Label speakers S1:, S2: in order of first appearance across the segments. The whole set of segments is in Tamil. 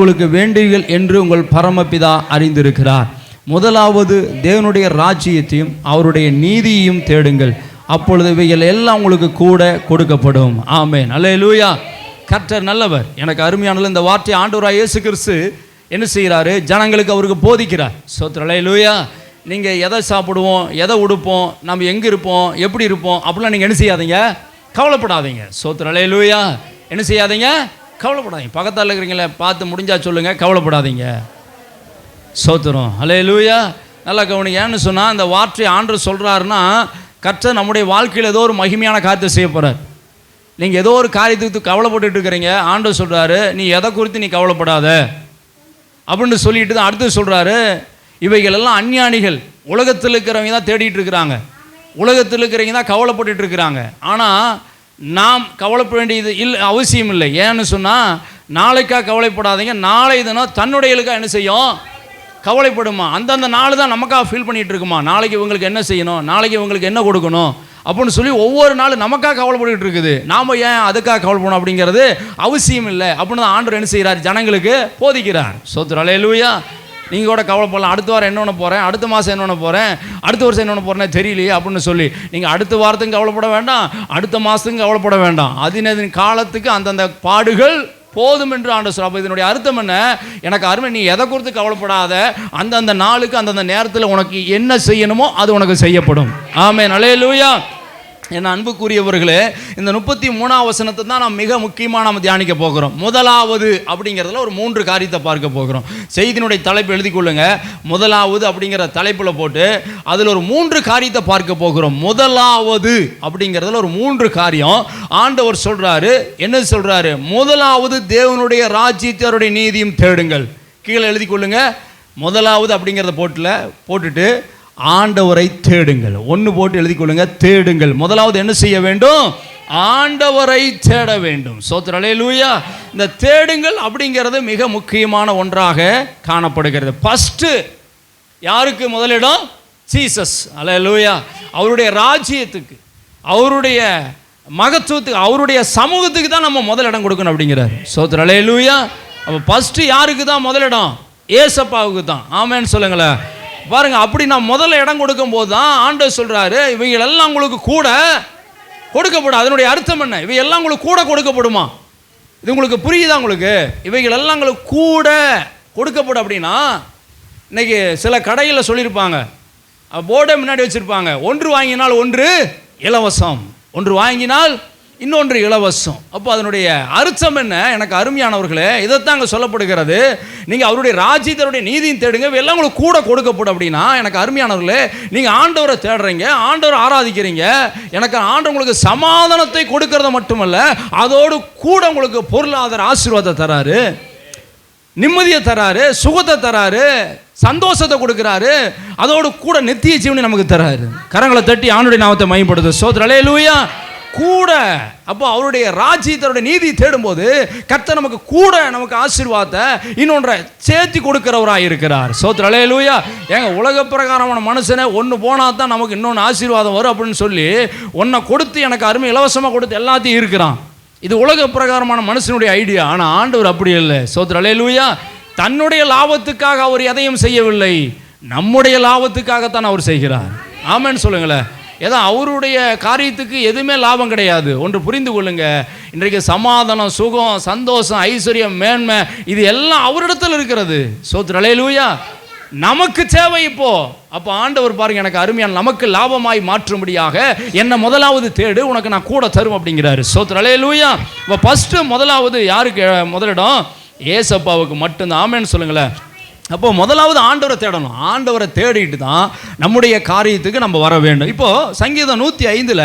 S1: உங்களுக்கு வேண்டுங்கள் என்று உங்கள் பரமபிதா அறிந்திருக்கிறார். முதலாவது தேவனுடைய ராஜ்யத்தையும் அவருடைய நீதியையும் தேடுங்கள். அப்பொழுது இவைகள் எல்லாம் உங்களுக்கு கூட கொடுக்கப்படும். ஆமென். அல்லேலூயா. கர்த்தர் நல்லவர். எனக்கு அருமையானது இந்த வார்த்தை ஆண்டவராக இயேசு கிறிஸ்து என்ன செய்கிறாரு? ஜனங்களுக்கு அவருக்கு போதிக்கிறார். சோத்திரலை லூயா நீங்கள் எதை சாப்பிடுவோம் எதை உடுப்போம் நம்ம எங்கே இருப்போம் எப்படி இருப்போம் அப்படிலாம் நீங்கள் என்ன செய்யாதீங்க? கவலைப்படாதீங்க. சோத்திரலை லூயா என்ன செய்யாதீங்க? கவலைப்படாதீங்க. பக்கத்தால் இருக்கிறீங்களே பார்த்து முடிஞ்சா சொல்லுங்கள் கவலைப்படாதீங்க. சோத்துரும். ஹலே லூயா நல்லா கவனிங்க. ஏன்னு சொன்னால் இந்த வார்த்தை ஆண்டு சொல்கிறாருன்னா கற்ற நம்முடைய வாழ்க்கையில் ஏதோ ஒரு மகிமையான காரியத்தை செய்ய போகிறார் நீங்கள் ஏதோ ஒரு காரியத்துக்கு கவலைப்பட்டுட்டு இருக்கிறீங்க ஆண்டு சொல்கிறாரு நீ எதை குறித்து நீ கவலைப்படாத. அப்படின்னு சொல்லிட்டு தான் அடுத்து சொல்கிறாரு இவைகள் எல்லாம் அஞ்ஞானிகள் உலகத்தில் இருக்கிறவங்க தான் தேடிட்டு இருக்கிறாங்க. உலகத்தில் இருக்கிறவங்க தான் கவலைப்பட்டுட்டு இருக்கிறாங்க. ஆனால் நாம் கவலைப்பட வேண்டியது இல்லை அவசியம் இல்லை. ஏன்னு சொன்னால் நாளைக்கா கவலைப்படாதீங்க. நாளை தினம் தன்னுடையலுக்காக என்ன செய்யும்? கவலைப்படுமா. அந்தந்த நாள் தான் நமக்காக ஃபீல் பண்ணிகிட்டு இருக்குமா. நாளைக்கு இவங்களுக்கு என்ன செய்யணும்? நாளைக்கு இவங்களுக்கு என்ன கொடுக்கணும்? அப்படின்னு சொல்லி ஒவ்வொரு நாளும் நமக்காக கவலைப்பட்டுக்கிட்டு இருக்குது. நாம் ஏன் அதுக்காக கவலைப்படணும் அப்படிங்கிறது அவசியம் இல்லை. அப்படின்னு தான் ஆண்டவர் என்ன செய்கிறார்? ஜனங்களுக்கு போதிக்கிறார். சோத்துரு அலையலூயா நீங்கள் கூட கவலைப்படலாம் அடுத்த வாரம் என்ன பண்ண போகிறேன் அடுத்த மாதம் என்ன பண்ண போகிறேன் அடுத்த வருஷம் என்ன ஒன்று போகிறேன்னு தெரியலையே அப்படின்னு சொல்லி. நீங்கள் அடுத்த வாரத்துக்கும் கவலைப்பட வேண்டாம். அடுத்த மாதத்துக்கும் கவலைப்பட வேண்டாம். அதினதின் காலத்துக்கு அந்தந்த பாடுகள் போதும் என்று ஆண்டு சொல்ல அப்போ இதனுடைய அர்த்தம் என்ன? எனக்கு அருமை நீ எதை குறித்து கவலைப்படாத? அந்தந்த நாளுக்கு அந்தந்த நேரத்தில் உனக்கு என்ன செய்யணுமோ அது உனக்கு செய்யப்படும். ஆமே நலே லூயா என் அன்புக்குரியவர்களே இந்த முப்பத்தி மூணாவது வசனத்தை தான் நாம் மிக முக்கியமாக நம்ம தியானிக்க போகிறோம். முதலாவது அப்படிங்கிறதுல ஒரு மூன்று காரியத்தை பார்க்க போகிறோம். செய்தியினுடைய தலைப்பு எழுதி கொள்ளுங்க. முதலாவது அப்படிங்கிற தலைப்பில் போட்டு அதில் ஒரு மூன்று காரியத்தை பார்க்க போகிறோம். முதலாவது அப்படிங்கிறதுல ஒரு மூன்று காரியம். ஆண்டவர் சொல்கிறாரு என்ன சொல்கிறாரு முதலாவது தேவனுடைய ராஜ்யத்தருடைய நீதியும் தேடுங்கள். கீழே எழுதி கொள்ளுங்க. முதலாவது அப்படிங்கிறத போட்டில் போட்டுட்டு ஆண்டவரை தேடுங்கள். ஒன்று போட்டு எழுதி கொள்ளுங்க தேடுங்கள். முதலாவது என்ன செய்ய வேண்டும்? ஆண்டவரை தேட வேண்டும். சோத்திரலே லூயா இந்த தேடுங்கள் அப்படிங்கிறது மிக முக்கியமான ஒன்றாக காணப்படுகிறது. ஃபஸ்ட்டு யாருக்கு முதலிடம்? ஜீசஸ் அலே லூயா அவருடைய ராஜ்யத்துக்கு அவருடைய மகத்துவத்துக்கு அவருடைய சமூகத்துக்கு தான் நம்ம முதலிடம் கொடுக்கணும் அப்படிங்கிறார். சோத்திரலே லூயா அப்போ ஃபஸ்ட்டு யாருக்கு தான் முதலிடம்? ஏசப்பாவுக்கு தான். ஆமேன்னு சொல்லுங்களேன். பாருங்க அப்படி நான் முதல்ல இடம் கொடுக்கும்போது தான் ஆண்டவர் சொல்றாரு இவைகள் எல்லாம் உங்களுக்கு கூட கொடுக்கப்படும். அதனுடைய அர்த்தம் என்ன? இவை எல்லாம் உங்களுக்கு கூட கொடுக்கப்படுமா? இது உங்களுக்கு புரியுதா உங்களுக்கு? இவைகள் எல்லாம் உங்களுக்கு கூட கொடுக்கப்படும் அப்படின்னா இன்னைக்கு சில கடையில் சொல்லியிருப்பாங்க. போர்டை முன்னாடி வச்சுருப்பாங்க. ஒன்று வாங்கினால் ஒன்று இலவசம். ஒன்று வாங்கினால் இன்னொன்று இலவசம். அப்போ அதனுடைய அர்த்தம் என்ன? எனக்கு அருமையானவர்களே இதைத்தான் அங்கே சொல்லப்படுகிறது. நீங்கள் அவருடைய ராஜ்யத்தருடைய நீதியும் தேடுங்க எல்லாம் உங்களுக்கு கூட கொடுக்கப்படும் அப்படின்னா எனக்கு அருமையானவர்களே நீங்கள் ஆண்டவரை தேடுறீங்க ஆண்டவரை ஆராதிக்கிறீங்க. எனக்கு ஆண்டவர் உங்களுக்கு சமாதானத்தை கொடுக்கறது மட்டுமல்ல அதோடு கூட உங்களுக்கு பொருளாதார ஆசீர்வாதத்தை தராரு நிம்மதியை தராரு சுகத்தை தராரு சந்தோஷத்தை கொடுக்குறாரு அதோடு கூட நித்திய ஜீவனை நமக்கு தராரு. கரங்களை தட்டி ஆணுடைய நாமத்தை மையப்படுது சோதரலே லூயா கூட. அப்போ அவருடைய ராஜ்யத்தருடைய நீதி தேடும்போது கர்த்தர் நமக்கு கூட நமக்கு ஆசீர்வாதத்தை இன்னொன்றை சேர்த்தி கொடுக்கிறவராக இருக்கிறார். சோத்ரலே லூயா ஏங்க உலக பிரகாரமான மனுஷனை ஒன்று போனால் தான் நமக்கு இன்னொன்று ஆசீர்வாதம் வரும் அப்படின்னு சொல்லி ஒன்றை கொடுத்து எனக்கு அருமை இலவசமாக கொடுத்து எல்லாத்தையும் இருக்கிறான். இது உலக பிரகாரமான மனுஷனுடைய ஐடியா. ஆனால் ஆண்டவர் அப்படி இல்லை. சோத்ரலே லூயா தன்னுடைய லாபத்துக்காக அவர் எதையும் செய்யவில்லை. நம்முடைய லாபத்துக்காகத்தான் அவர் செய்கிறார். ஆமான்னு சொல்லுங்களேன். ஏதோ அவருடைய காரியத்துக்கு எதுவுமே லாபம் கிடையாது. ஒன்று புரிந்து கொள்ளுங்க. இன்றைக்கு சமாதானம் சுகம் சந்தோஷம் ஐஸ்வர்யம் மேன்மை இது எல்லாம் அவரிடத்தில் இருக்கிறது. சோத்ரலே லூயா நமக்கு தேவை இப்போ. அப்போ ஆண்டவர் பாருங்க எனக்கு அருமையான நமக்கு லாபமாய் மாற்றும்படியாக என்னை முதலாவது தேடு உனக்கு நான் கூட தரும் அப்படிங்கிறாரு. சோத்ரலே லூயா இப்போ ஃபஸ்ட்டு முதலாவது யாருக்கு முதலிடம்? ஏசப்பாவுக்கு மட்டும்தான். ஆமேன்னு சொல்லுங்களேன். அப்போ முதலாவது ஆண்டவரை தேடணும். ஆண்டவரை தேடிட்டு தான் நம்முடைய காரியத்துக்கு நம்ம வர வேண்டும். இப்போ சங்கீதம் நூற்றி ஐந்தில்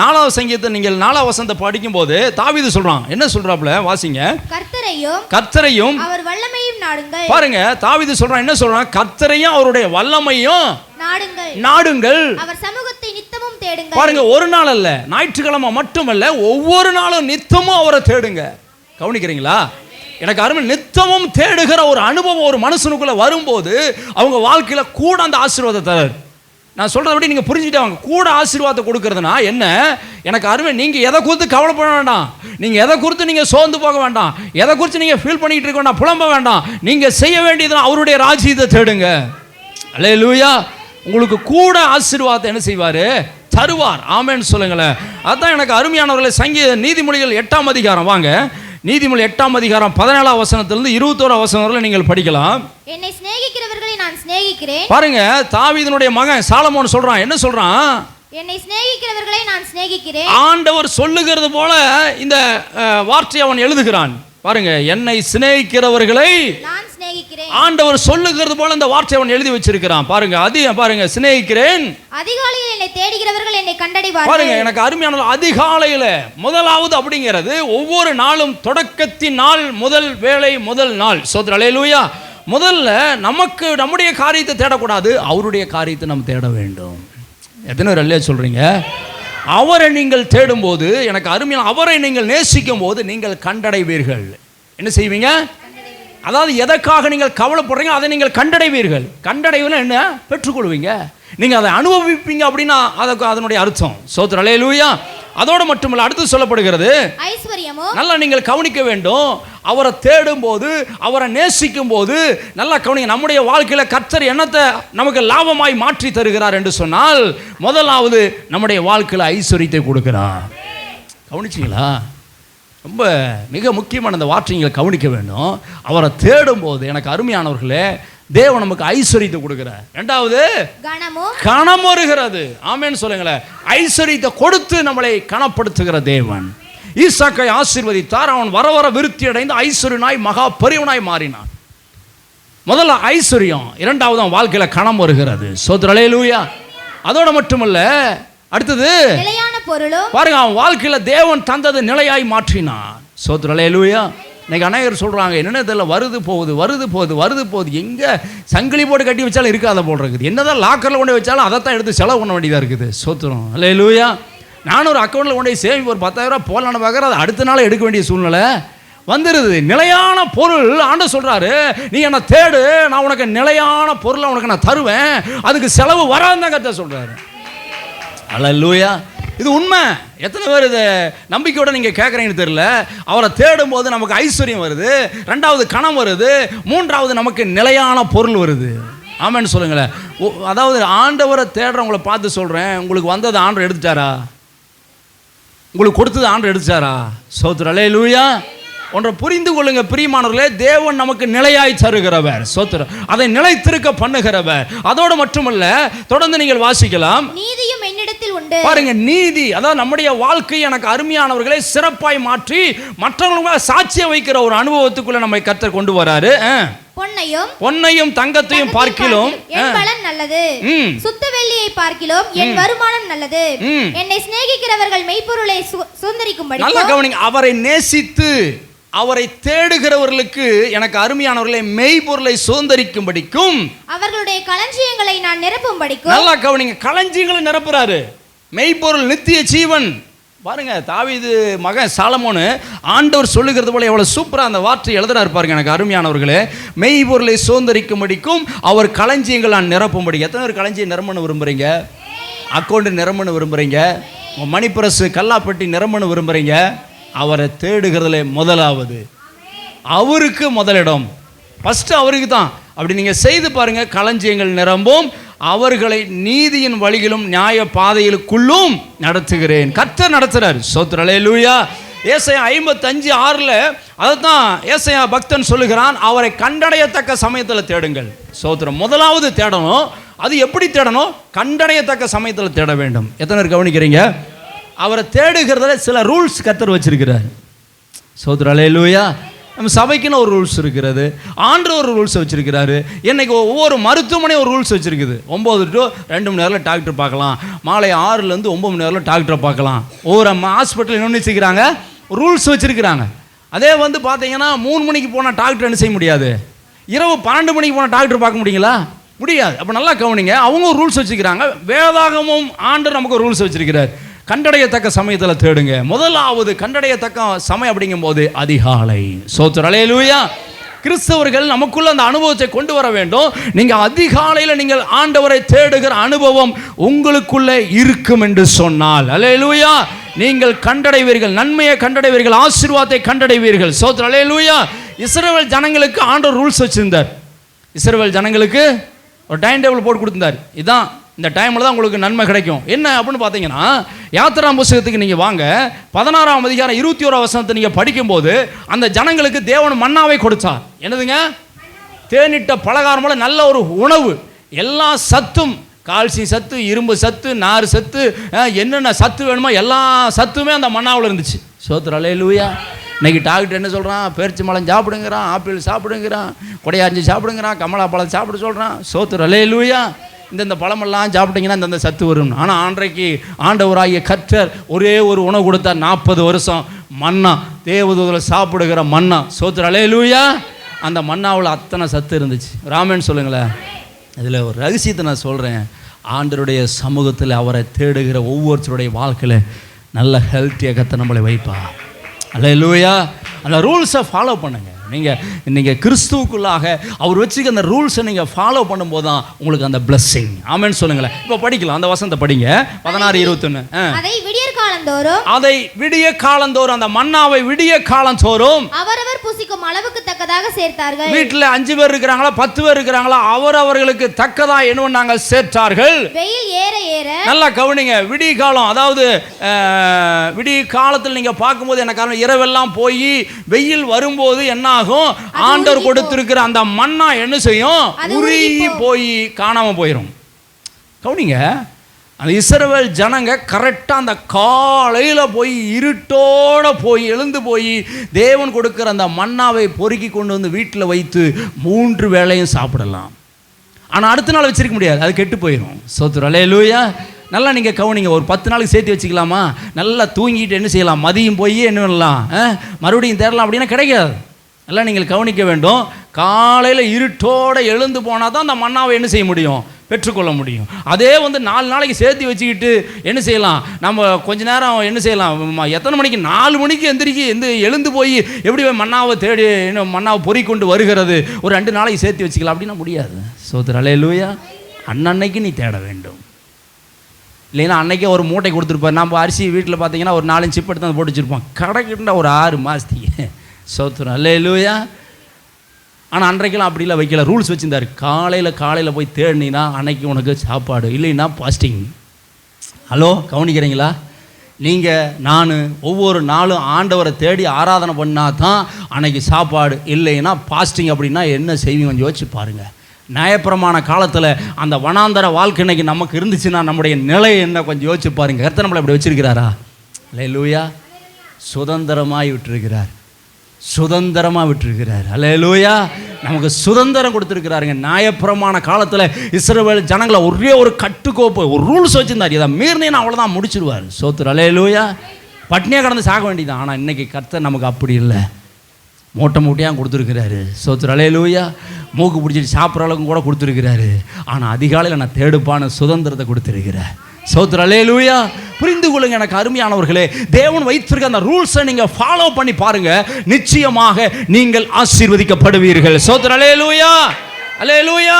S1: நாலாவது சங்கீதத்தை நீங்கள் நாலாவது வசனத்தை படிக்கும்போது தாவீது சொல்கிறான் என்ன சொல்கிறாப்புல வாசிங்க.
S2: கர்த்தரையும்
S1: கர்த்தரையும்
S2: அவர் வல்லமையும் நாடுங்கள்.
S1: பாருங்க தாவீது சொல்றான் என்ன சொல்றான்? கர்த்தரையும் அவருடைய வல்லமையும்
S2: நாடுங்கள்.
S1: நாடுங்கள்.
S2: அவர் சமூகத்தை நித்தமும் தேடுங்கள்.
S1: பாருங்க ஒரு நாள் அல்ல ஞாயிற்றுக்கிழமை மட்டுமல்ல ஒவ்வொரு நாளும் நித்தமும் அவரை தேடுங்க. கவனிக்கிறீங்களா? எனக்கு அருமை நித்தமும் தேடுகிற ஒரு அனுபவம் ஒரு மனுஷனுக்குள்ளே வரும்போது அவங்க வாழ்க்கையில் கூட அந்த ஆசீர்வாதத்தை நான் சொல்கிறத விட நீங்கள் புரிஞ்சுட்டு அவங்க கூட ஆசீர்வாதத்தை கொடுக்கறதுனா என்ன? எனக்கு அருமை நீங்கள் எதை குறித்து கவலைப்பட வேண்டாம். நீங்கள் எதை குறித்து நீங்கள் சோர்ந்து போக வேண்டாம். எதை குறித்து நீங்கள் ஃபீல் பண்ணிகிட்டு இருக்க வேண்டாம் புலம்ப வேண்டாம். நீங்கள் செய்ய வேண்டியதுனா அவருடைய ராஜ்யத்தை தேடுங்க. அலே லூயா உங்களுக்கு கூட ஆசீர்வாதத்தை என்ன செய்வார்? தருவார். ஆமேன்னு சொல்லுங்களேன். அதான் எனக்கு அருமையானவர்களை சங்கீத நீதிமொழிகள் எட்டாம் அதிகாரம். வாங்க. நீதிமொழி எட்டாம் அதிகாரம் பதினேழாம் வசனத்திலிருந்து இருபத்தோரு வசனம் வரை நீங்கள் படிக்கலாம்.
S2: என்னை சிநேகிக்கிறவர்களை நான் சிநேகிக்கிறேன்.
S1: பாருங்க தாவீதனுடைய மகன் சாலமோன் சொல்றான். என்ன சொல்றான்?
S2: என்னை சிநேகிக்கிறவர்களை நான் சிநேகிக்கிறேன்.
S1: ஆண்டவர் சொல்லுகிறது போல இந்த வார்த்தையை அவன் எழுதுகிறான். பாருங்க என்னை சிநேகிக்கிறவர்களை
S2: நான்
S1: ஆண்டவர் சொல்லுகிறது போல இந்த வார்த்தையை அவன் எழுதி வச்சிருக்கிறான். பாருங்க அது பாருங்க சிநேகிக்கிறேன்.
S2: அதிகாலையில் என்னை தேடுகிறவர்கள் என்னை கண்டடைவார்கள்.
S1: பாருங்க எனக்கு அருமையான அதிகாலையில முதலாவது அப்படிங்கிறது ஒவ்வொரு நாளும் தொடக்கத்தின் நாள் முதல் வேலை முதல் நாள். சோதர அலையலூயா முதல்ல நமக்கு நம்முடைய காரியத்தை தேடக்கூடாது அவருடைய காரியத்தை நம்ம தேட வேண்டும். எத்தனை பேர் இல்லையா சொல்றீங்க? அவரை நீங்கள் தேடும்போது எனக்கு அருமையான அவரை நீங்கள் நேசிக்கும் போது நீங்கள் கண்டடைவீர்கள். என்ன செய்வீங்க? அதாவது எதற்காக நீங்கள் கவலைப்படுறீங்க அதை நீங்கள் கண்டடைவீர்கள். கண்டடைவுன்னா என்ன? பெற்றுக்கொள்வீங்க. நீங்கள் அதை அனுபவிப்பீங்க அப்படின்னா அதுக்கு அதனுடைய அர்த்தம். சோத்திர அலையலூயா அதோடு மட்டுமல்ல அடுத்து சொல்லப்படுகிறது
S2: ஐஸ்வர்யமோ?
S1: நல்லா நீங்கள் கவனிக்க வேண்டும். அவரை தேடும் போது அவரை நேசிக்கும் போது நல்லா கவனிங்க. நம்முடைய வாழ்க்கையில் கர்த்தர் என்னத்தை நமக்கு லாபமாய் மாற்றி தருகிறார் என்று சொன்னால் முதலாவது நம்முடைய வாழ்க்கையில் ஐஸ்வர்யத்தை கொடுக்கிறார். கவனிச்சிங்களா? ரொம்ப மிக முக்கியமான அந்த வார்த்தைகளை கவனிக்க வேண்டும். அவரை தேடும் போது எனக்கு அருமையானவர்களே தேவன் நமக்கு ஐஸ்வர்யத்தை கொடுக்கிறார். ரெண்டாவது கணம் வருகிறது. ஆமேன்னு சொல்லுங்களேன். ஐஸ்வர்யத்தை கொடுத்து நம்மளை கனப்படுத்துகிற தேவன். ஈசாக்கை ஆசீர்வதித்தார். அவன் வர வர விருத்தி அடைந்து ஐஸ்வர்யனாய் மகா பெரியவனாய் மாறினான். முதல்ல ஐஸ்வர்யம் இரண்டாவது அவன் வாழ்க்கையில கணம் வருகிறது. சோத்ரலேலூயா அதோட மட்டுமல்ல அடுத்தது
S2: நிலையான பொருளும்
S1: பாருங்க அவன் வாழ்க்கையில தேவன் தந்தது நிலையாய் மாற்றினான். சோத்ரலேலூயா இன்னைக்கு அநேகர் சொல்றாங்க என்னென்ன தெரியல வருது போகுது வருது போகுது வருது போகுது. எங்க சங்கிலி போட்டு கட்டி வச்சாலும் இருக்காத போல் இருக்குது. என்னதான் லாக்கரில் கொண்டு வச்சாலும் அதைத்தான் எடுத்து செலவு பண்ண வேண்டியதாக இருக்குது. சோத்துறோம் அல்ல லூயா நானும் ஒரு அக்கௌண்ட்டில் கொண்டு போய் சேமிப்பு ஒரு பத்தாயிரம் போடலான்னு பார்க்குற அது அடுத்த நாள் எடுக்க வேண்டிய சூழ்நிலை வந்துடுது நிலையான பொருள் ஆண்ட சொல்றாரு நீ என்னை தேடு நான் உனக்கு நிலையான பொருளை உனக்கு நான் தருவேன் அதுக்கு செலவு வராதுன்னு தான் கத்த சொல்றாரு. அல்லூயா. இது உண்மை. எத்தனை பேர் இதை நம்பிக்கையோட நீங்கள் கேட்குறீங்கன்னு தெரியல. அவரை தேடும் போது நமக்கு ஐஸ்வர்யம் வருது. ரெண்டாவது கணம் வருது. மூன்றாவது நமக்கு நிலையான பொருள் வருது. ஆமான்னு சொல்லுங்களேன். ஓ- அதாவது ஆண்டவரை தேடுறவங்களை பார்த்து சொல்கிறேன் உங்களுக்கு வந்தது ஆண்டர் எடுத்துட்டாரா? உங்களுக்கு கொடுத்தது ஆண்டர் எடுத்துட்டாரா? சோத்திர லூயா ஒன்றை புரிந்து கொள்ளுங்க பிரியமானவர்களே. தேவன் நமக்கு நிலையாய் தருகிறவர். சோத்திர அதை நிலைத்திருக்க பண்ணுகிறவர். அதோடு மட்டுமல்ல தொடர்ந்து நீங்கள் வாசிக்கலாம்.
S2: நீதியும் உண்டு.
S1: பாருங்க நீதி அதாவது நம்முடைய வாழ்க்கை எனக்கு அருமையானவர்களை சிறப்பாய் மாற்றி மற்றவங்களுக்கு சாட்சிய வைக்கிற ஒரு அனுபவத்துக்குள்ள நம்மை கர்த்தர் கொண்டு வராரு.
S2: பொன்னையும்
S1: பொன்னையும் தங்கத்தையும் பார்க்கிலும்.
S2: என் பலன் நல்லது. சுத்த வெள்ளியை பார்க்கிலும். என் வருமானம் நல்லது. என்னை சிநேகிக்கிறவர்கள் மெய்ப்பொருளை சு- சுதந்தரிக்கும்படி
S1: நல்லா கவனிங்க அவரை நேசித்து அவரை தேடுகிறவர்களுக்கு எனக்கு அருமையானவர்களை மெய்ப்பொருளை சுதந்திரிக்கும்படிக்கும்.
S2: அவர்களுடைய களஞ்சியங்களை நான் நிரப்பும்படிக்கும்.
S1: நல்லா கவனிங்க களஞ்சியங்களை நிரப்புறாரு. மெய்ப்பொருள் நித்திய ஜீவன். பாருங்க தாவிது மகன் சாலமோனு ஆண்டவர் சொல்லுகிறது போல எவ்வளோ சூப்பராக அந்த வார்த்தை எழுதுறாரு பாருங்க எனக்கு அருமையானவர்களே. மெய்ப்பொருளை சுதந்திரிக்கும்படிக்கும் அவர் களஞ்சியங்கள் நான் நிரப்பும்படி எத்தனை பேர் களஞ்சியம் நிரம்பணும் விரும்புறீங்க? அக்கௌண்ட்டு நிரம்பணும் விரும்புகிறீங்க உங்க மணிப்பிரசு கல்லாப்பட்டி நிரம்பணும் விரும்புறீங்க? அவரை தேடுகிறதுல முதலாவது. அவருக்கு முதலிடம். ஃபஸ்ட்டு அவருக்கு தான் அப்படி நீங்கள் செய்து பாருங்கள் களஞ்சியங்கள் நிரம்பும். அவர்களை நீதியின் வழியிலும் நியாய பாதையிலுக்குள்ளும் நடத்துகிறேன். கத்தர் நடத்துறார். சோத்ரலே லூயா ஏசையா ஐம்பத்தஞ்சு ஆறில் அதுதான் ஏசையா பக்தன் சொல்லுகிறான் அவரை கண்டடையத்தக்க சமயத்தில் தேடுங்கள். சோத்திரம் முதலாவது தேடணும். அது எப்படி தேடணும்? கண்டடையத்தக்க சமயத்தில் தேட வேண்டும். எத்தனை பேர் கவனிக்கிறீங்க? அவரை தேடுகிறதுல சில ரூல்ஸ் கத்தர் வச்சிருக்கிறார். சோத்ரலே லூயா நம்ம சபைக்குன்னு ஒரு ரூல்ஸ் இருக்கிறது. ஆண்டு ஒரு ரூல்ஸ் வச்சுருக்கிறாரு. என்னைக்கு ஒவ்வொரு மருத்துவமனையும் ஒரு ரூல்ஸ் வச்சுருக்குது. ஒம்பது டு ரெண்டு மணி நேரத்தில் டாக்டர் பார்க்கலாம். மாலை ஆறுலேருந்து ஒம்பது மணி நேரத்தில் டாக்டரை பார்க்கலாம். ஒவ்வொரு ஹாஸ்பிட்டல் என்ன வச்சுக்கிறாங்க ரூல்ஸ் வச்சுருக்கிறாங்க. அதே வந்து பார்த்தீங்கன்னா மூணு மணிக்கு போனால் டாக்டர் என்ன செய்ய முடியாது? இரவு பன்னெண்டு மணிக்கு போனால் டாக்டர் பார்க்க முடியுங்களா? முடியாது. அப்போ நல்லா கவனிங்க. அவங்க ஒரு ரூல்ஸ் வச்சுக்கிறாங்க வேதாகமும் ஆண்டு நமக்கு ஒரு ரூல்ஸ் வச்சுருக்கிறார். கண்டடையத்தக்க சமயத்தில் தேடுங்க. முதலாவது கண்டடையத்தக்க சமயம் அப்படிங்கும்போது அதிகாலை. சோத்திர அலையலூயா கிறிஸ்தவர்கள் நமக்குள்ள அந்த அனுபவத்தை கொண்டு வர வேண்டும். நீங்கள் அதிகாலையில் நீங்கள் ஆண்டவரை தேடுகிற அனுபவம் உங்களுக்குள்ளே இருக்கும் என்று சொன்னால். அல்லேலூயா நீங்கள் கண்டடைவீர்கள் நன்மையை கண்டடைவீர்கள் ஆசீர்வாதத்தை கண்டடைவீர்கள். சோத்ர லூயா இஸ்ரவேல் ஜனங்களுக்கு ஆண்டவர் ரூல்ஸ் வச்சிருந்தார். இஸ்ரவேல் ஜனங்களுக்கு ஒரு டைம் டேபிள் போட்டு கொடுத்துருந்தார். இதான் இந்த டைமில் தான் உங்களுக்கு நன்மை கிடைக்கும். என்ன அப்படின்னு பார்த்தீங்கன்னா யாத்திரா புஸ்தகத்துக்கு நீங்கள் வாங்க பதினாறாம் அதிகாரம் இருபத்தி ஓராம் வசனத்தை நீங்கள் படிக்கும்போது அந்த ஜனங்களுக்கு தேவன் மன்னாவை கொடுத்தார். என்னதுங்க? தேனிட்ட பலகாரமுள்ள நல்ல ஒரு உணவு. எல்லா சத்தும் கால்சி சத்து இரும்பு சத்து நார் சத்து என்னென்ன சத்து வேணுமோ எல்லா சத்துமே அந்த மண்ணாவில் இருந்துச்சு. சோத்துற லூயா இன்றைக்கி டாக்டர் என்ன சொல்கிறான் பேரிச்சி மலம் சாப்பிடுங்கிறான் ஆப்பிள் சாப்பிடுங்கிறான் கொடையாஞ்சி சாப்பிடுங்கிறான் கமலா பழம் சாப்பிட சொல்கிறான் சோத்துற அலையலூயா இந்தந்த பழமெல்லாம் சாப்பிட்டீங்கன்னா இந்தந்த சத்து வரும் ஆனால் அன்றைக்கு ஆண்டவராகிய கற்றர் ஒரே ஒரு உணவு கொடுத்தா நாற்பது வருஷம் மன்னா தேவதூதில் சாப்பிடுகிற மன்னா. சோத்துற அலையலூயா அந்த மன்னாவில் அத்தனை சத்து இருந்துச்சு. ராமன் சொல்லுங்களேன். இதில் ஒரு ரகசியத்தை நான் சொல்கிறேன் ஆண்டருடைய சமூகத்தில் அவரை தேடுகிற ஒவ்வொருத்தருடைய வாழ்க்கையில் நல்ல ஹெல்த்தியாக கத்தை நம்மளை வைப்பா அல்ல லூயா அந்த ரூல்ஸை ஃபாலோ பண்ணுங்கள் நீங்கள் நீங்கள் கிறிஸ்துவுக்குள்ளாக அவர் வச்சுக்க அந்த ரூல்ஸை நீங்கள் ஃபாலோ பண்ணும்போது தான் உங்களுக்கு அந்த பிளஸ்ஸிங் ஆமேன்னு சொல்லுங்களேன். இப்போ படிக்கலாம். அந்த வசனத்தை படிங்க. பதினாறு இருபத்தொன்று
S2: காலந்தோறும்
S1: அதை விடிய காலந்தோறும் அந்த மன்னாவை விடிய காலந்தோறும்
S2: அவரவர் புசிக்கும் அளவுக்கு தக்கதாக சேர்த்தார்கள்.
S1: வீட்டில் அஞ்சு பேர் இருக்கிறாங்களா பத்து பேர் இருக்கிறாங்களா அவர் அவர்களுக்கு தக்கதா என்ன நாங்கள் சேர்த்தார்கள்.
S2: வெயில் ஏற ஏற
S1: நல்லா கவனிங்க விடிய காலம் அதாவது விடிய காலத்தில் நீங்க பார்க்கும்போது என்ன காரணம் இரவெல்லாம் போய் வெயில் வரும்போது என்ன ஆகும் ஆண்டவர் கொடுத்திருக்கிற அந்த மண்ணா என்ன செய்யும்? உருகி போய் காணாம போயிடும் கவனிங்க அந்த இஸ்ரவேல் ஜனங்க கரெக்டாக அந்த காலையில் போய் இருட்டோட போய் எழுந்து போய் தேவன் கொடுக்குற அந்த மண்ணாவை பொறுக்கி கொண்டு வந்து வீட்டில் வைத்து மூன்று வேளையும் சாப்பிடலாம். ஆனால் அடுத்த நாள் வச்சிருக்க முடியாது அது கெட்டு போயிடும் சோத்துரு அலே லூயா நல்லா நீங்கள் கவனிங்க ஒரு பத்து நாளுக்கு சேர்த்து வச்சுக்கலாமா? நல்லா தூங்கிட்டு என்ன செய்யலாம்? மதியம் போய் என்ன பண்ணலாம்? ஆ? மறுபடியும் தேடலாம் அப்படின்னா கிடைக்காது. நல்லா நீங்கள் கவனிக்க வேண்டும். காலையில் இருட்டோடு எழுந்து போனால் தான் அந்த மண்ணாவை என்ன செய்ய முடியும்? பெற்றுக்கொள்ள முடியும். அதே வந்து நாலு நாளைக்கு சேர்த்து வச்சுக்கிட்டு என்ன செய்யலாம்? நம்ம கொஞ்ச நேரம் என்ன செய்யலாம்? எத்தனை மணிக்கு? நாலு மணிக்கு எந்திரிக்கி எந்த எழுந்து போய் எப்படி மண்ணாவை தேடி இன்னும் மண்ணாவை பொறி கொண்டு வருகிறது? ஒரு ரெண்டு நாளைக்கு சேர்த்து வச்சுக்கலாம். அப்படின்னா முடியாது. சோதர அலையலூயா. அன்னன்னைக்கு நீ தேட வேண்டும். இல்லைன்னா அன்னைக்கே ஒரு மூட்டை கொடுத்துருப்பார். நம்ம அரிசி வீட்டில் பார்த்தீங்கன்னா ஒரு நாலஞ்சு சிப் எடுத்து அதை போட்டு வச்சுருப்போம். கடைக்கிட்ட ஒரு ஆறு மாதத்துக்கு சோத்துறோம் லூயா ஆனால் அன்றைக்கெல்லாம் அப்படிலாம் வைக்கல. ரூல்ஸ் வச்சுருந்தாரு. காலையில் காலையில் போய் தேடினீங்கன்னா அன்னைக்கு உனக்கு சாப்பாடு. இல்லைன்னா பாஸ்டிங் ஹலோ கவனிக்கிறீங்களா? நீங்கள் நான் ஒவ்வொரு நாளும் ஆண்டவரை தேடி ஆராதனை பண்ணால் தான் அன்னைக்கு சாப்பாடு. இல்லைன்னா பாஸ்டிங் அப்படின்னா என்ன செய்வீங்க கொஞ்சம் யோசிச்சு பாருங்கள் நியாயப்பிரமான காலத்தில் அந்த வனாந்தர வாழ்க்கை இன்னைக்கு நமக்கு இருந்துச்சுன்னா நம்முடைய நிலை என்ன கொஞ்சம் யோசிச்சு பாருங்கள் கருத்தை நம்மளை இப்படி வச்சுருக்கிறாரா? இல்லை லூயா சுதந்திரமாகி விட்டிருக்கிறார். சுதந்திரமாக விட்டுருக்கிறார். அலையலூயா நமக்கு சுதந்திரம் கொடுத்துருக்கிறாருங்க. நியாயப்புறமான காலத்தில் இஸ்ரவேல் ஜனங்களை ஒரே ஒரு கட்டுக்கோப்பு ஒரு ரூல்ஸ் வச்சுருந்தார். இதை மீறினேன்னு அவ்வளோதான் முடிச்சிருவார். சோத்துரு அலையலூயா பட்னியாக கடந்து சாக வேண்டியதான் ஆனால் இன்றைக்கி கர்த்தர் நமக்கு அப்படி இல்லை. மூட்டை மூட்டையாக கொடுத்துருக்கிறாரு. சோத்துரு அலையலூயா மூக்கு பிடிச்சிட்டு சாப்பிட்ற அளவுக்கு கூட கொடுத்துருக்கிறாரு. ஆனால் அதிகாலையில் நான் தேடுப்பான சுதந்திரத்தை கொடுத்துருக்கிறேன் சோத்துரு அலையலூயா புரிந்து கொள்ளுங்க எனக்கு அருமையானவர்களே. தேவன் வைத்திருக்க அந்த ரூல்ஸை நீங்கள் ஃபாலோ பண்ணி பாருங்க. நிச்சயமாக நீங்கள் ஆசீர்வதிக்கப்படுவீர்கள். சோத்துரு அலையலூயா அலையலூயா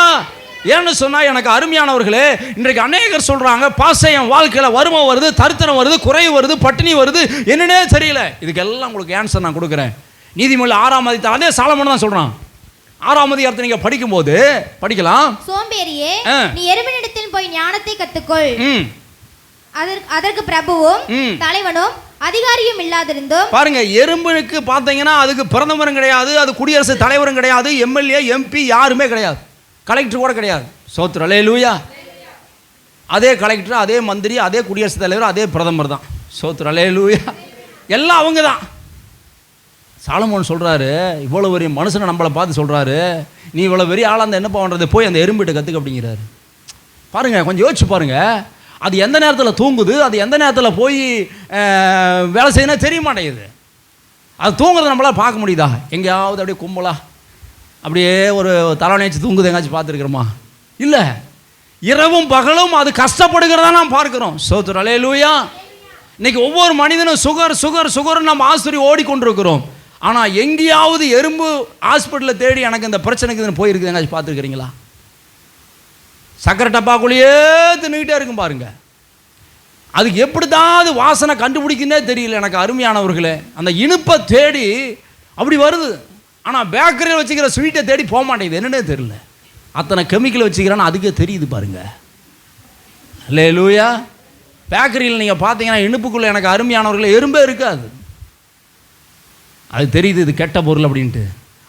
S1: ஏன்னு சொன்னால் எனக்கு அருமையானவர்களே இன்றைக்கு அநேகர் சொல்கிறாங்க பாச என் வாழ்க்கையில் வறுமை வருது தருத்தனம் வருது குறைவு வருது பட்டினி வருது என்னன்னே தெரியல. இதுக்கெல்லாம் உங்களுக்கு ஆன்சர் நான் கொடுக்குறேன். நீதிமொழி ஆறாம் அதிகாரம் அதே சாலமன் தான் சொல்கிறான் ஆறாம் அதிகாரத்தை நீங்கள் படிக்கும்போது படிக்கலாம்.
S2: சோம்பேறியே. நீ எருவனிடத்தில் போய் ஞானத்தை கத்துக்கொள்
S1: ம்.
S2: அதற்கு பிரபுவும். தலைவனும் அதிகாரியும் இல்லாதிருந்தும்.
S1: பாருங்க எறும்புக்கு பார்த்தீங்கன்னா அதுக்கு பிரதமரும் கிடையாது அது குடியரசுத் தலைவரும் கிடையாது எம்எல்ஏ எம்பி யாருமே கிடையாது. கலெக்டர் கூட கிடையாது. சோத்ரு அலே லூயா அதே கலெக்டர் அதே மந்திரி அதே குடியரசுத் தலைவர் அதே பிரதமர் தான். சோத்ரு அலே லூயா எல்லாம் அவங்க தான். சாலமோன் சொல்கிறாரு இவ்வளோ பெரிய மனுஷனை நம்மளை பார்த்து சொல்கிறாரு நீ இவ்வளோ பெரிய ஆளாக அந்த என்ன பண்ணுறது போய் அந்த எறும்பிட்ட கற்றுக்க அப்படிங்கிறாரு. பாருங்க கொஞ்சம் யோசிச்சு பாருங்க. அது எந்த நேரத்தில் தூங்குது? அது எந்த நேரத்தில் போய் வேலை செய்யணும் தெரிய மாட்டேங்குது அது தூங்குறத நம்மளால் பார்க்க முடியுதா? எங்கேயாவது அப்படியே கும்பலா அப்படியே ஒரு தலைவணை வச்சு தூங்குது எங்காச்சும் பார்த்துருக்குறோமா? இல்லை. இரவும் பகலும் அது கஷ்டப்படுகிறதா நாம் பார்க்குறோம். சோத்துர் அலே லூயா இன்னைக்கு ஒவ்வொரு மனிதனும் சுகர் சுகர் சுகர்னு நம்ம ஆஸ்பத்திரி ஓடிக்கொண்டிருக்கிறோம். ஆனால் எங்கேயாவது எறும்பு ஹாஸ்பிட்டலில் தேடி எனக்கு இந்த பிரச்சனைக்கு போயிருக்குது எங்காச்சும் பார்த்துருக்குறீங்களா? சக்கரை டப்பாக்குள்ளேயே தின்னுக்கிட்டே இருக்கும் பாருங்க. அதுக்கு எப்படிதான் வாசனை கண்டுபிடிக்குன்னே தெரியல எனக்கு அருமையானவர்களே. அந்த இனிப்பை தேடி அப்படி வருது. ஆனால் பேக்கரியில் வச்சுக்கிற ஸ்வீட்டை தேடி போக மாட்டேங்குது. என்னன்னே தெரியல. அத்தனை கெமிக்கல் வச்சுக்கிறான்னு அதுக்கே தெரியுது பாருங்க. லே லூயா பேக்கரியில் நீங்கள் பார்த்தீங்கன்னா இனிப்புக்குள்ளே எனக்கு அருமையானவர்களே எறும்பே இருக்காது. அது தெரியுது இது கெட்ட பொருள் அப்படின்ட்டு.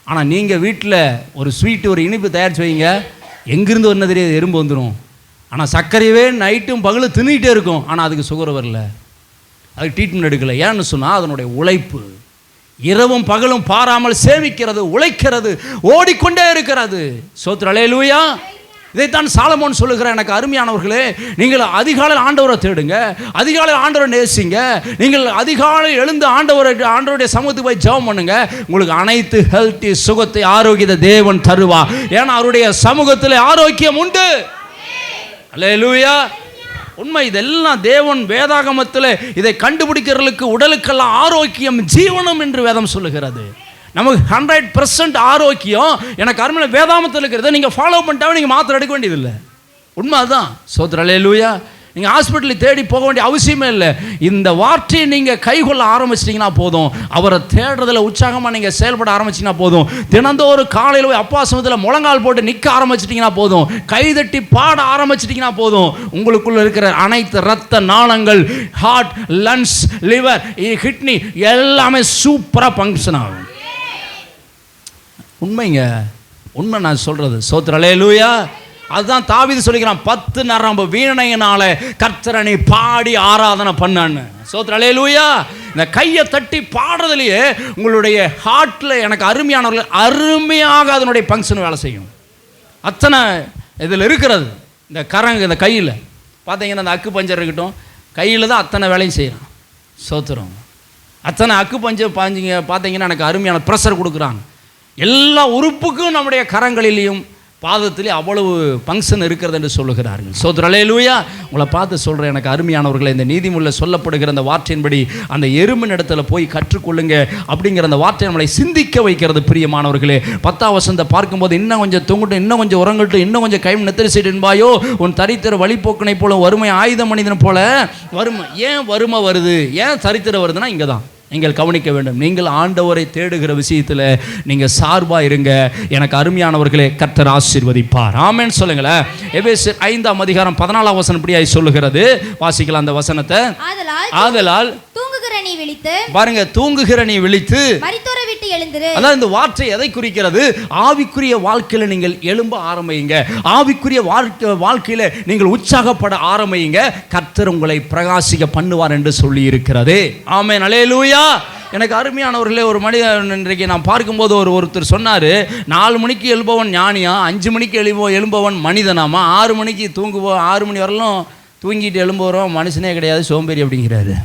S1: ஆனால் நீங்கள் வீட்டில் ஒரு ஸ்வீட்டு ஒரு இனிப்பு தயாரிச்சு வைங்க. எங்கிருந்து என்ன தெரியாது எறும்பு வந்துடும் ஆனால் சர்க்கரையவே நைட்டும் பகலும் தின்னுகிட்டே இருக்கும். ஆனால் அதுக்கு சுகர் வரல. அதுக்கு ட்ரீட்மெண்ட் எடுக்கலை. ஏன்னு சொன்னால் அதனுடைய உழைப்பு. இரவும் பகலும் பாராமல் சேமிக்கிறது உழைக்கிறது ஓடிக்கொண்டே இருக்கிறது. சோத்ரலே லூயா இதைத்தான் சாலமோன் சொல்லுகிறார். எனக்கு அருமையானவர்களே நீங்கள் அதிகாலையில் ஆண்டவரை தேடுங்க அதிகாலையில் ஆண்டவரை நேசிங்க நீங்கள் அதிகாலை எழுந்து ஆண்டவரை ஆண்டவருடைய சமூகத்துக்கு போய் ஜெபம் பண்ணுங்க. உங்களுக்கு அனைத்து ஹெல்த்தி சுகத்தை ஆரோக்கியத்தை தேவன் தருவா. ஏன்னா அவருடைய சமூகத்தில் ஆரோக்கியம் உண்டு. அல்லேலூயா. உண்மை இதெல்லாம் தேவன் வேதாகமத்தில் இதை கண்டுபிடிக்கிறவர்களுக்கு உடலுக்கெல்லாம் ஆரோக்கியம் ஜீவனம் என்று வேதம் சொல்லுகிறது. நமக்கு ஹண்ட்ரட் பர்சன்ட் ஆரோக்கியம். எனக்கு அருமையில் வேதாமத்தில் இருக்கிறத நீங்கள் ஃபாலோ பண்ணிட்டாவே நீங்கள் மாத்திரை எடுக்க வேண்டியதில்லை. உண்மை அதுதான் சோத்ரலே லூயா நீங்கள் ஹாஸ்பிட்டலில் தேடி போக வேண்டிய அவசியமே இல்லை. இந்த வார்த்தையை நீங்கள் கைகொள்ள ஆரம்பிச்சிட்டிங்கன்னா போதும். அவரை தேடுறதில் உற்சாகமாக நீங்கள் செயல்பட ஆரம்பிச்சிங்கன்னா போதும். தினந்தோறும் காலையில் போய் அப்பா சமயத்தில் முழங்கால் போட்டு நிற்க ஆரம்பிச்சிட்டிங்கன்னா போதும். கைதட்டி பாட ஆரம்பிச்சிட்டிங்கன்னா போதும். உங்களுக்குள்ளே இருக்கிற அனைத்து ரத்த நாளங்கள் ஹார்ட் லங்ஸ் லிவர் கிட்னி எல்லாமே சூப்பராக ஃபங்க்ஷன் ஆகும். உண்மைங்க. உண்மை நான் சொல்கிறது சோத்ரலே லூயா அதுதான் தாவிது சொல்லிக்கிறான் பத்து நரம்பு வீணையினால கர்த்தரனை பாடி ஆராதனை பண்ணான்னு. சோத்ரலே லூயா இந்த கையை தட்டி பாடுறதுலையே உங்களுடைய ஹார்ட்டில் எனக்கு அருமையானவர்கள் அருமையாக அதனுடைய ஃபங்க்ஷன் வேலை செய்யும். அத்தனை இதில் இருக்கிறது. இந்த கரங்கு இந்த கையில். பார்த்தீங்கன்னா அந்த அக்கு பஞ்சர் இருக்கட்டும் கையில் தான் அத்தனை வேலையும் செய்கிறான் சோத்துறோம் அத்தனை அக்கு பஞ்சர் பாஞ்சிங்க பார்த்தீங்கன்னா எனக்கு அருமையான ப்ரெஷர் கொடுக்குறாங்க எல்லா உறுப்புக்கும் நம்முடைய கரங்களிலையும் பாதத்திலே அவ்வளவு ஃபங்க்ஷன் இருக்கிறது என்று சொல்லுகிறார்கள். சோதரலே லூயா உங்களை பார்த்து சொல்கிறேன் எனக்கு அருமையானவர்களை இந்த நீதிமுள்ள சொல்லப்படுகிற அந்த வார்த்தையின்படி அந்த எறும்பின் இடத்துல போய் கற்றுக்கொள்ளுங்க அப்படிங்கிற அந்த வார்த்தை நம்மளை சிந்திக்க வைக்கிறது பிரியமானவர்களே. பத்தாம் வசந்த பார்க்கும்போது இன்னும் கொஞ்சம் தொங்கட்டும் இன்னும் கொஞ்சம் உறங்கட்டும் இன்னும் கொஞ்சம் கைம் நெத்தரிசிட்டு என்பாயோ உன் தரித்திர வழிபோக்கனை போல வறுமை ஆயுத மனிதன் போல வறுமை. ஏன் வறுமை வருது? ஏன் தரித்திர வருதுன்னா இங்கே தான் நீங்கள் கவனிக்க வேண்டும். நீங்கள் ஆண்டவரை தேடுகிற விஷயத்தில் நீங்கள் சார்பாக இருங்க. எனக்கு அருமையானவர்களே கர்த்தர் ஆசீர்வதிப்பார். ஆமென்னு சொல்லுங்களேன் எபேசு ஐந்தாம் அதிகாரம் பதினாலாம் வசனம் இப்படியாய் சொல்லுகிறது. வாசிக்கலாம் அந்த வசனத்தை.
S2: ஆதலால் தூங்குகிற நீ விழித்து
S1: பாருங்க தூங்குகிற நீ விழித்து
S2: விட்டு எழுந்திரு.
S1: அதான் இந்த வார்த்தை எதை குறிக்கிறது? ஆவிக்குரிய வாழ்க்கையில நீங்கள் எழும்ப ஆரம்பிங்க. ஆவிக்குரிய வாழ்க்கை வாழ்க்கையில நீங்கள் உற்சாகப்பட ஆரம்பிங்க. கர்த்தர் உங்களை பிரகாசிக்க பண்ணுவார் என்று சொல்லி இருக்கிறது ஆமே அலேலூயா எனக்கு அருமையானவர்களே ஒரு மனிதன் இன்றைக்கு நான் பார்க்கும்போது ஒரு ஒருத்தர் சொன்னார் நாலு மணிக்கு எழுபவன் ஞானியா? அஞ்சு மணிக்கு எழுபோ எழும்பவன் மனிதனாமா? ஆறு மணிக்கு தூங்குவோம் ஆறு மணி வரலும் தூங்கிட்டு எழும்புறோம் மனுஷனே கிடையாது சோம்பேறி அப்படிங்கிறாரு.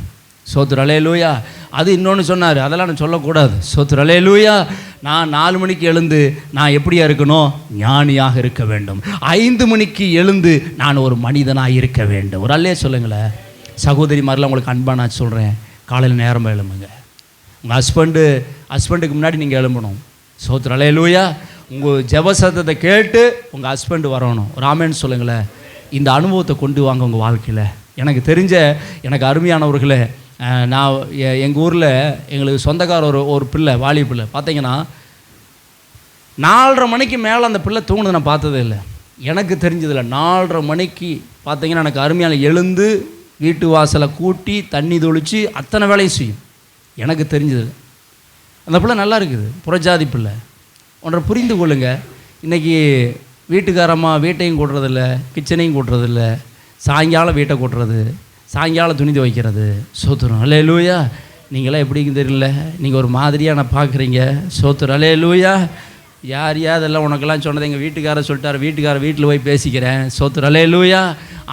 S1: சோத்துரு லூயா அது இன்னொன்று சொன்னார் அதெல்லாம் நான் சொல்லக்கூடாது. சோத்துரு லூயா நான் நாலு மணிக்கு எழுந்து நான் எப்படியா இருக்கணும்? ஞானியாக இருக்க வேண்டும். ஐந்து மணிக்கு எழுந்து நான் ஒரு மனிதனாக இருக்க வேண்டும். ஒரு அல்லே சொல்லுங்களேன். சகோதரி மாதிரிலாம் உங்களுக்கு அன்பாக நான் சொல்கிறேன் காலையில் நேரமாக எழும்புங்க. உங்கள் ஹஸ்பண்டு ஹஸ்பண்டுக்கு முன்னாடி நீங்கள் எழும்பணும். சோத்துரு லூயா உங்கள் ஜபசத்தத்தை கேட்டு உங்கள் ஹஸ்பண்டு வரணும். ராமேன்னு சொல்லுங்களேன். இந்த அனுபவத்தை கொண்டு வாங்க உங்கள் வாழ்க்கையில். எனக்கு தெரிஞ்ச எனக்கு அருமையானவர்களே நான் எங்கள் ஊரில் எங்களுக்கு சொந்தக்கார ஒரு ஒரு பிள்ளை வாலி பிள்ளை. பார்த்தீங்கன்னா நாலரை மணிக்கு மேலே அந்த பிள்ளை தூங்குனது நான் பார்த்ததே இல்லை. எனக்கு தெரிஞ்சதில்ல நாலரை மணிக்கு பார்த்தீங்கன்னா எனக்கு அருமையான எழுந்து வீட்டு வாசலை கூட்டி தண்ணி தொளித்து அத்தனை வேலையும் செய்யும். எனக்கு தெரிஞ்சது அந்த பிள்ளை நல்லா இருக்குது. புறஜாதி பிள்ளை. ஒன்றை புரிந்து கொள்ளுங்கள் இன்றைக்கி வீட்டுக்காரம்மா வீட்டையும் கூட்டுறதில்ல கிச்சனையும் கூட்டுறதில்ல சாயங்காலம் வீட்டை கூட்டுறது. சாயங்காலம் துணி துவைக்கிறது சோத்துரும் அலே லூயா நீங்களாம் எப்படிங்க தெரியல? நீங்கள் ஒரு மாதிரியாக நான் பார்க்குறீங்க. சோத்துரும் அலே லூயா யார் யார் அதெல்லாம் உனக்கெல்லாம் சொன்னது எங்கள் வீட்டுக்காரர் சொல்லிட்டார். வீட்டுக்காரர் வீட்டில் போய் பேசிக்கிறேன். சோத்துரும் அலே லூயா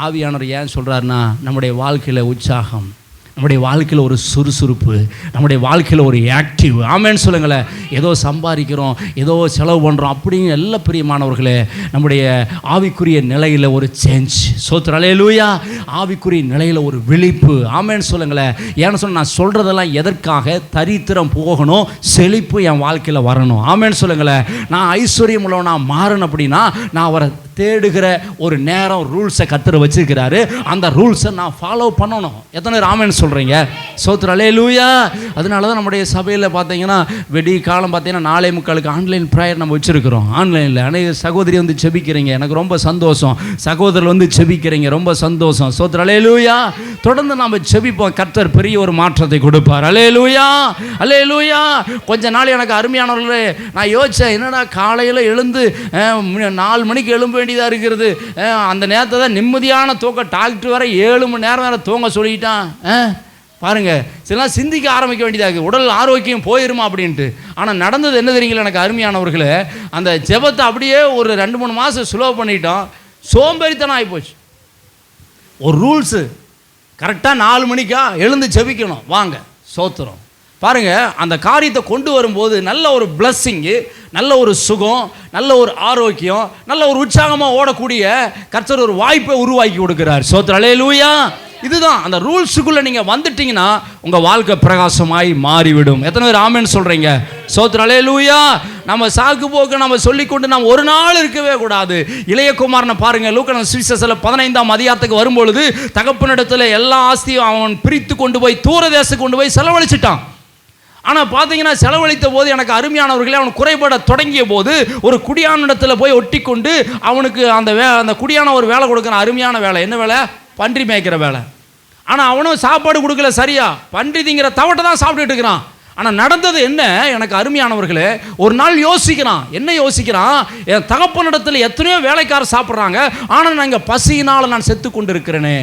S1: ஆவியானவர் ஏன் சொல்கிறாருன்னா நம்முடைய வாழ்க்கையில் உற்சாகம். நம்முடைய வாழ்க்கையில் ஒரு சுறுசுறுப்பு நம்முடைய வாழ்க்கையில் ஒரு ஆக்டிவ் ஆமேன்னு சொல்லுங்களேன். ஏதோ சம்பாதிக்கிறோம் ஏதோ செலவு பண்ணுறோம் அப்படின்னு எல்லா பிரியமானவர்களே நம்முடைய ஆவிக்குரிய நிலையில் ஒரு சேஞ்ச் சோத்திர லூயா ஆவிக்குரிய நிலையில் ஒரு விழிப்பு ஆமேன்னு சொல்லுங்களேன். ஏன்னு சொன்ன நான் சொல்கிறதெல்லாம் எதற்காக? தரித்திரம் போகணும் செழிப்பு என் வாழ்க்கையில் வரணும். ஆமேன்னு சொல்லுங்களேன். நான் ஐஸ்வர்யம் உள்ளவனாக மாறணும் அப்படின்னா நான் அவரை தேடுகிற ஒரு நேரம் ரூல்ஸை கத்துற வச்சிருக்கிறாரு. அந்த ரூல்ஸை நான் ஃபாலோ பண்ணணும். எத்தனை ராமேன்னு சொல்கிறீங்க சோத்ர அலே லூயா அதனால தான் நம்முடைய சபையில் பார்த்தீங்கன்னா வெடி காலம் பார்த்தீங்கன்னா நாளை முக்காலுக்கு ஆன்லைன் ப்ரேயர் நம்ம வச்சுருக்கிறோம். ஆன்லைனில் அநேக சகோதரி வந்து செபிக்கிறீங்க. எனக்கு ரொம்ப சந்தோஷம். சகோதரர் வந்து செபிக்கிறீங்க. ரொம்ப சந்தோஷம். சோத்ர அலே லூயா தொடர்ந்து நம்ம செபிப்போம். கர்த்தர் பெரிய ஒரு மாற்றத்தை கொடுப்பார். அலே லூயா அலே லூயா கொஞ்ச நாள் எனக்கு அருமையானவர்களே நான் யோசித்தேன் என்னடா காலையில் எழுந்து நாலு மணிக்கு எழும்ப வேண்டியதாக இருக்கிறது? அந்த நேரத்தை தான் நிம்மதியான தூக்கம். டாக்டர் வர ஏழு மணி நேரம் வேறு தூங்க சொல்லிட்டான். பாருங்கள் சில சிந்திக்க ஆரம்பிக்க வேண்டியதாக இருக்குது உடல் ஆரோக்கியம் போயிருமா அப்படின்ட்டு. ஆனால் நடந்தது என்ன தெரியுங்களா எனக்கு அருமையானவர்களே? அந்த ஜெபத்தை அப்படியே ஒரு ரெண்டு மூணு மாதம் ஸ்லோ பண்ணிட்டோம். சோம்பேறித்தனம் ஆகிப்போச்சு ஒரு ரூல்ஸு கரெக்டாக நாலு மணிக்கா எழுந்து ஜெபிக்கணும். வாங்க சோத்துறோம் பாருங்க அந்த காரியத்தை கொண்டு வரும்போது நல்ல ஒரு பிளஸ்ஸிங்கு நல்ல ஒரு சுகம் நல்ல ஒரு ஆரோக்கியம் நல்ல ஒரு உற்சாகமாக ஓடக்கூடிய கர்த்தர் ஒரு வாய்ப்பை உருவாக்கி கொடுக்குறார். சோத்ரலே லூயா இதுதான் அந்த ரூல்ஸுக்குள்ளே நீங்கள் வந்துட்டீங்கன்னா உங்கள் வாழ்க்கை பிரகாசமாய் மாறிவிடும். எத்தனை பேர் ஆமென்னு சொல்கிறீங்க சோத்ரலே லூயா நம்ம சாக்கு போக்கு நம்ம சொல்லிக்கொண்டு நம்ம ஒரு நாள் இருக்கவே கூடாது. இளையகுமாரனை பாருங்கள் லூக்கன சுவிசஸில் பதினைந்தாம் அதிகாரத்துக்கு வரும்பொழுது தகப்பனிடத்தில் எல்லா ஆஸ்தியும் அவன் பிரித்து கொண்டு போய் தூர தேசத்துக்கு கொண்டு போய் செலவழிச்சிட்டான். ஆனால் பார்த்தீங்கன்னா செலவழித்த போது எனக்கு அருமையானவர்களே அவன் குறைபட தொடங்கிய போது ஒரு குடியானிடத்தில் போய் ஒட்டி கொண்டு அவனுக்கு அந்த வே அந்த குடியான ஒரு வேலை கொடுக்குற அருமையான வேலை. என்ன வேலை? பன்றி மேய்க்கிற வேலை. ஆனால் அவனும் சாப்பாடு கொடுக்கல சரியா? பன்றி திங்கிற தவட்டை தான் சாப்பிட்டுட்டு இருக்கிறான். ஆனால் நடந்தது என்ன? எனக்கு அருமையானவர்களே ஒரு நாள் யோசிக்கிறான். என்ன யோசிக்கிறான்? என் தகப்பனிடத்தில் எத்தனையோ வேலைக்காரர் சாப்பிட்றாங்க. ஆனால் நான் இங்கே பசியினால் நான் செத்து கொண்டு இருக்கிறேனே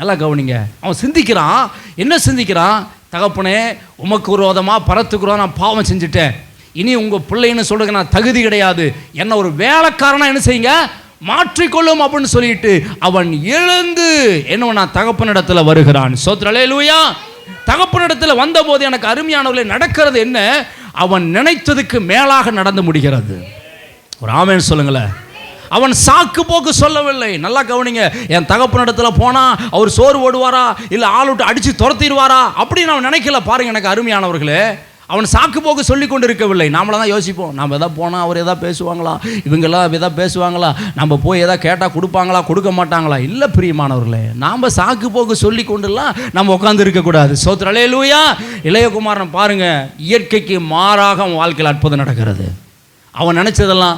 S1: நல்லா கவனிங்க. அவன் சிந்திக்கிறான். என்ன சிந்திக்கிறான்? தகப்பனே உமக்கு விரோதமாக பரத்துக்கு நான் பாவம் செஞ்சுட்டேன். இனி உங்கள் பிள்ளைன்னு சொல்றதுக்கு நான் தகுதி கிடையாது. என்ன ஒரு வேலைக்காரனா என்ன செய்யுங்க? மாற்றிக்கொள்ளும் அப்படின்னு சொல்லிட்டு அவன் எழுந்து என்ன நான் தகப்பனிடத்தில் வருகிறான். சோத்ரலே லூயா தகப்பனிடத்தில் வந்தபோது எனக்கு அருமையானவர்களே நடக்கிறது என்ன? அவன் நினைத்ததுக்கு மேலாக நடந்து முடிகிறது. ஒரு ஆமேன்னு சொல்லுங்களேன். அவன் சாக்கு போக்கு சொல்லவில்லை. நல்லா கவனிங்க. என் தகப்பனிடத்தில் போனால் அவர் சோறு ஓடுவாரா இல்லை ஆள் விட்டு துரத்திடுவாரா? அப்படின்னு அவன் நினைக்கல. பாருங்க எனக்கு அருமையானவர்களே. அவன் சாக்கு போக்கு சொல்லி கொண்டு இருக்கவில்லை நாமள தான் யோசிப்போம். நம்ம எதாவது போனால் அவர் எதாவது பேசுவாங்களா? இவங்கெல்லாம் எதாவது பேசுவாங்களா? நம்ம போய் எதாவது கேட்டால் கொடுப்பாங்களா? கொடுக்க மாட்டாங்களா? இல்லை பிரியமானவர்களே நாம் சாக்கு போக்கு சொல்லி கொண்டுலாம் நம்ம உட்காந்து இருக்கக்கூடாது சோத்ரலே லூயா இளையகுமாரன் பாருங்கள் இயற்கைக்கு மாறாக அவன் வாழ்க்கையில் அற்புதம் நடக்கிறது. அவன் நினச்சதெல்லாம்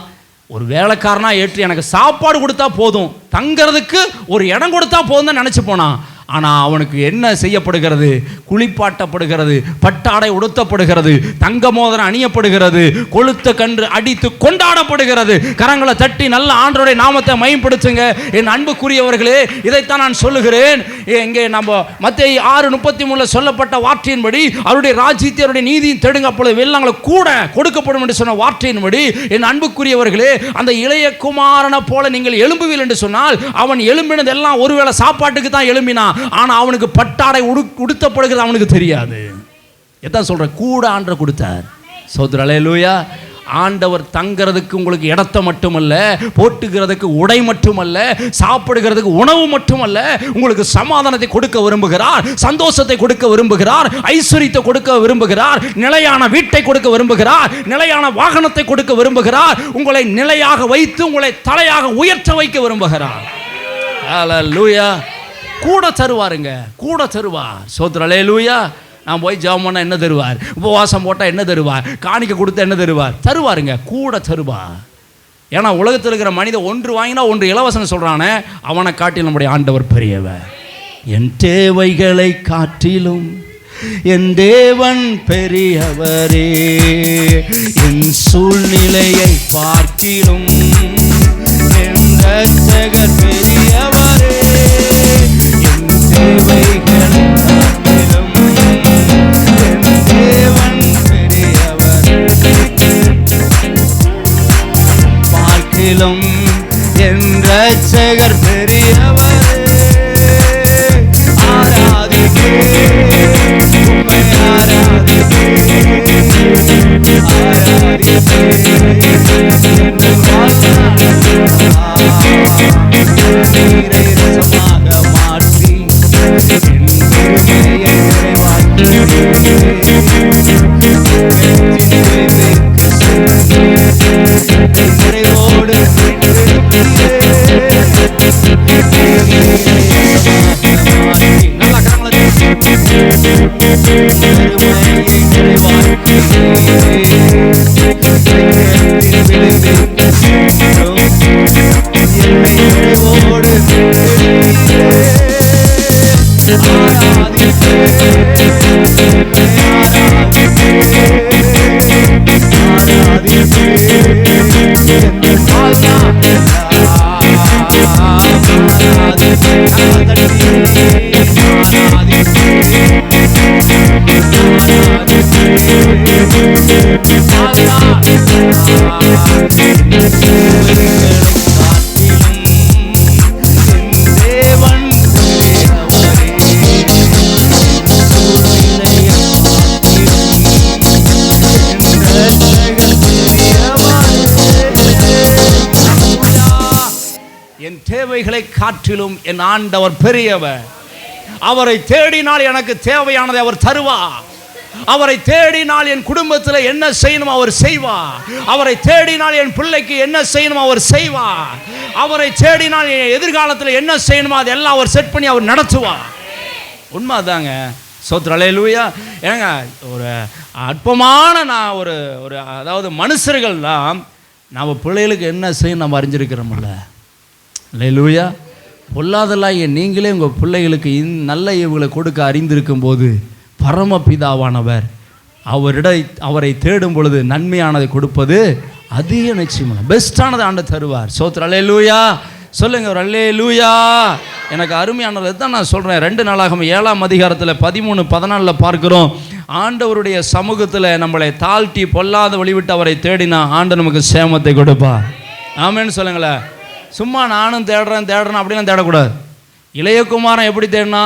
S1: ஒரு வேலைக்காரனா ஏற்று எனக்கு சாப்பாடு கொடுத்தா போதும். தங்கிறதுக்கு ஒரு இடம் கொடுத்தா போதும் தான் நினச்சி போனான் ஆனால் அவனுக்கு என்ன செய்யப்படுகிறது? குளிப்பாட்டப்படுகிறது பட்டாடை உடுத்தப்படுகிறது தங்க மோதனம் அணியப்படுகிறது கொளுத்த கன்று அடித்து கொண்டாடப்படுகிறது. கரங்களை தட்டி நல்ல ஆண்டோடைய நாமத்தை மயம்படுத்துங்க என் அன்புக்குரியவர்களே இதைத்தான் நான் சொல்லுகிறேன். இங்கே நம்ம மத்திய ஆறு முப்பத்தி மூணில் சொல்லப்பட்ட வார்த்தையின்படி அவருடைய ராஜ்யத்தை அவருடைய நீதியும் தேடுங்க அப்பொழுது வெள்ளங்களை கூட கொடுக்கப்படும் என்று சொன்ன வார்த்தையின்படி என் அன்புக்குரியவர்களே அந்த இளைய குமாரனை போல நீங்கள் எழும்புவீர்கள் என்று சொன்னால் அவன் எழும்பினது எல்லாம் ஒருவேளை சாப்பாட்டுக்கு தான் எழும்பினான். ஆனால் அவனுக்கு பட்டாடை உடு உடுத்தப்படுகிறது அவனுக்கு தெரியாது. எதான் சொல்ற கூட ஆண்டரை கொடுத்தார். சோதரலே லூயா ஆண்டவர் தங்கிறதுக்கு உங்களுக்கு இடத்த மட்டுமல்ல போட்டுக்கிறதுக்கு உடை மட்டுமல்ல சாப்பிடுகிறதுக்கு உணவு மட்டுமல்ல உங்களுக்கு சமாதானத்தை கொடுக்க விரும்புகிறார் சந்தோஷத்தை கொடுக்க விரும்புகிறார் ஐஸ்வர்யத்தை கொடுக்க விரும்புகிறார் நிலையான வீட்டை கொடுக்க விரும்புகிறார் நிலையான வாகனத்தை கொடுக்க விரும்புகிறார் உங்களை நிலையாக வைத்து உங்களை தலையாக உயர்த்த வைக்க விரும்புகிறார். ஹalleluya கூட தருவாருங்க. கூட தருவார். சோத்ரலே லூயா நான் போய் ஜெபம் பண்ணால் என்ன தருவார்? உபவாசம் போட்டால் என்ன தருவார்? காணிக்க கொடுத்தா என்ன தருவார்? தருவாருங்க. கூட தருவார். ஏன்னா உலகத்தில் இருக்கிற மனித ஒன்று வாங்கினா ஒன்று இலவசம் சொல்கிறானே அவனை காட்டில் நம்முடைய ஆண்டவர் பெரியவர். என் தேவைகளை காட்டிலும் என் தேவன் பெரியவரே என் சூழ்நிலையை பார்க்கிலும் என் பெரிய காற்றிலும் என் ஆண்டவர் பெரியவர். அவரை தேடினால் எனக்கு தேவையானதை அவர் தருவார் அவரை தேடினால் என் குடும்பத்தில் என்ன செய்யணும் அவர் செய்வார் அவரை தேடினால் என் பிள்ளைக்கு என்ன செய்யணும் அவர் செய்வார் அவரை தேடினால் என் எதிர்காலத்தில் என்ன செய்யணுமோ அதெல்லாம் அவர் செட் பண்ணி அவர் நடத்துவார் உண்மை தாங்க சோத்ரலே லூயா ஏங்க ஒரு அற்பமான நான் ஒரு ஒரு அதாவது மனுஷர்கள்லாம் நம்ம பிள்ளைகளுக்கு என்ன செய்யணும் நம்ம அறிஞ்சிருக்கிறோம்ல. லூயா பொல்லாதலாகிய நீங்களே உங்கள் பிள்ளைகளுக்கு இந் நல்ல இவுகளை கொடுக்க அறிந்திருக்கும் போது பரமபிதாவானவர் அவரிட அவரை தேடும் பொழுது நன்மையானதை கொடுப்பது அதிக நிச்சயமான பெஸ்ட்டானதை ஆண்ட தருவார். சோத்ர அல்லே லூயா சொல்லுங்க ஒரு அல்லே லூயா எனக்கு அருமையானது தான் நான் சொல்கிறேன் ரெண்டு நாளாகும் ஏழாம் அதிகாரத்தில் பதிமூணு பதினாலில் பார்க்குறோம். ஆண்டவருடைய சமூகத்தில் நம்மளை தாழ்த்தி பொல்லாத வழிவிட்டு அவரை தேடினா ஆண்டு நமக்கு சேமத்தை கொடுப்பா ஆமேன்னு சொல்லுங்களேன். சும்மா நானும் தேடுறேன் தேடுறேன் அப்படிலாம் தேடக்கூடாது. இளையகுமாரன் எப்படி தேடினா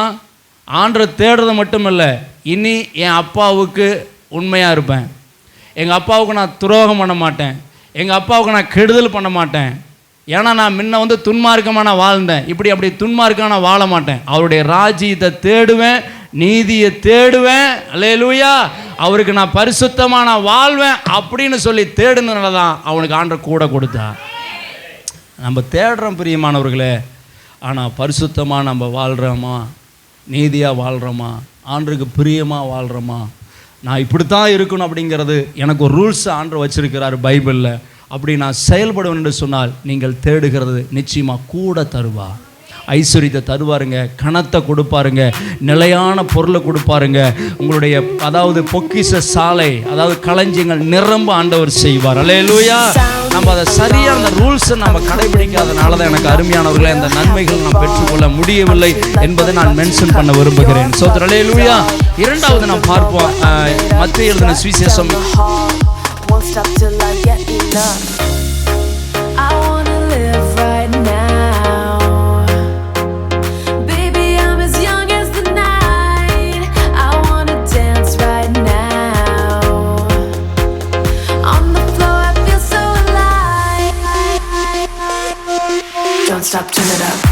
S1: ஆண்டரை தேடுறது மட்டும் இல்லை இனி என் அப்பாவுக்கு உண்மையாக இருப்பேன். எங்கள் அப்பாவுக்கு நான் துரோகம் பண்ண மாட்டேன். எங்கள் அப்பாவுக்கு நான் கெடுதல் பண்ண மாட்டேன். ஏன்னா நான் முன்ன வந்து துன்மார்க்கமாக நான் வாழ்ந்தேன். இப்படி அப்படி துன்மார்க்கமாக நான் வாழ மாட்டேன். அவருடைய ராஜ்யத்தை தேடுவேன் நீதியை தேடுவேன். அல்லேலூயா. அவருக்கு நான் பரிசுத்தமாக நான் வாழ்வேன் அப்படின்னு சொல்லி தேடுனதுனால தான் அவனுக்கு ஆண்டர் கூட கொடுத்தா. நம்ம தேடுறோம் பிரியமானவர்களே ஆனால் பரிசுத்தமாக நம்ம வாழ்கிறோமா நீதியாக வாழ்கிறோமா ஆண்டுக்கு பிரியமாக வாழ்கிறோமா நான் இப்படி தான் இருக்கணும் அப்படிங்கிறது எனக்கு ஒரு ரூல்ஸ் ஆண்டு வச்சுருக்கிறார் பைபிளில். அப்படி நான் செயல்படுவேன் என்று சொன்னால் நீங்கள் தேடுகிறது நிச்சயமாக கூட தருவா. ஐஸ்வர்யத்தை தருவாருங்க கணத்தை கொடுப்பாருங்க நிலையான பொருளை கொடுப்பாருங்க. உங்களுடைய அதாவது பொக்கிச சாலை அதாவது களஞ்சியங்கள் நிரம்ப ஆண்டவர் செய்வார். அல்லேலூயா. நம்ம அதை சரியாக அந்த ரூல்ஸை நம்ம கடைபிடிக்காதனால தான் எனக்கு அருமையானவர்களை அந்த நன்மைகள் நாம் பெற்றுக்கொள்ள முடியவில்லை என்பதை நான் மென்ஷன் பண்ண விரும்புகிறேன். So hallelujah. இரண்டாவது நான் பார்ப்போம். மத்திய எழுதின சுவிசேஷம்.
S3: stop, turn it up.